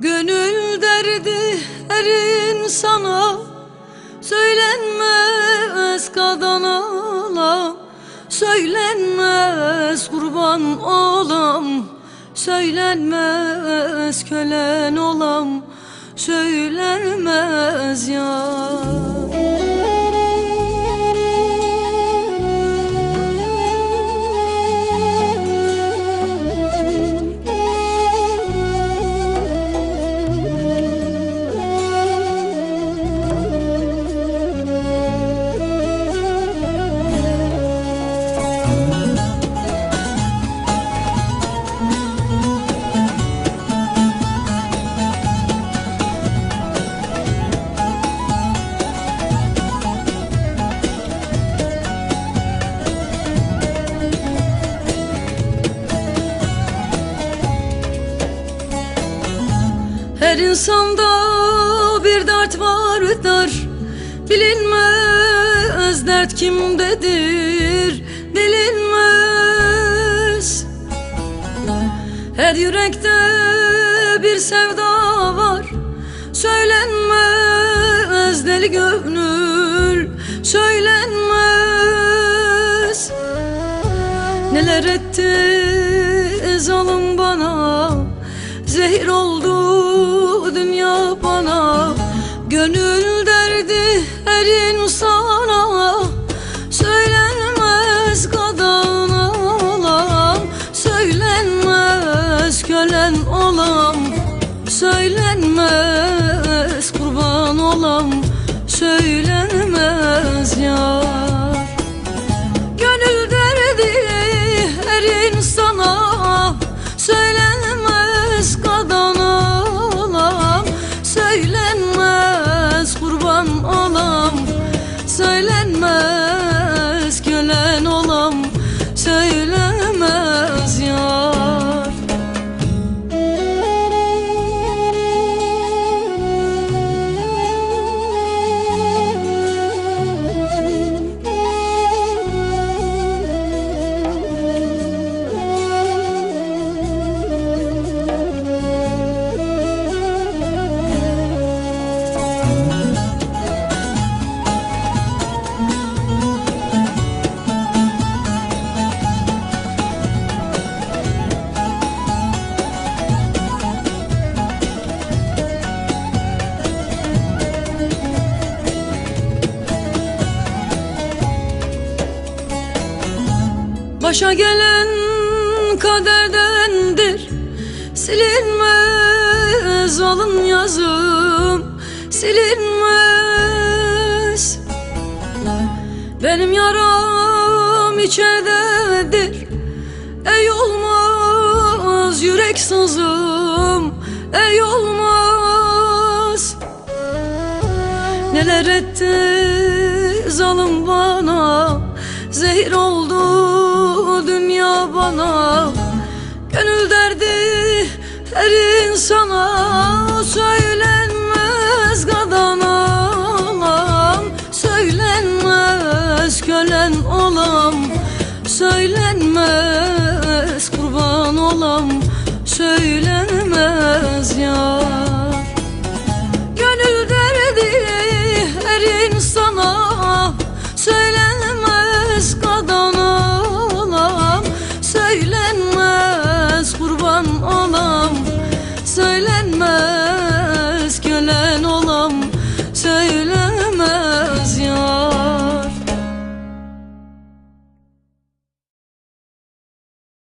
Gönül derdi her insana Söylenmez kadın olam Söylenmez kurban olam Söylenmez kölen olam Söylenmez ya insanda bir dert vardır Bilinmez dert kimdedir Bilinmez. Her yürekte bir sevda var. Söylenmez deli gönül Söylenmez. Neler etti zalim bana Zehir oldu dünya bana Gönül derdi her insana Söylenmez kadın olam Söylenmez kölen olam. Söylenmez kurban olam Söylenmez Başa gelen kaderdendir. Silinmez alın yazım Silinmez. Benim yaram içerdedir Ey olmaz yürek sızım Ey olmaz. Neler etti zalim bana Zehir oldu bana Gönül derdi her insana Söylenmez tükenmez kurban olan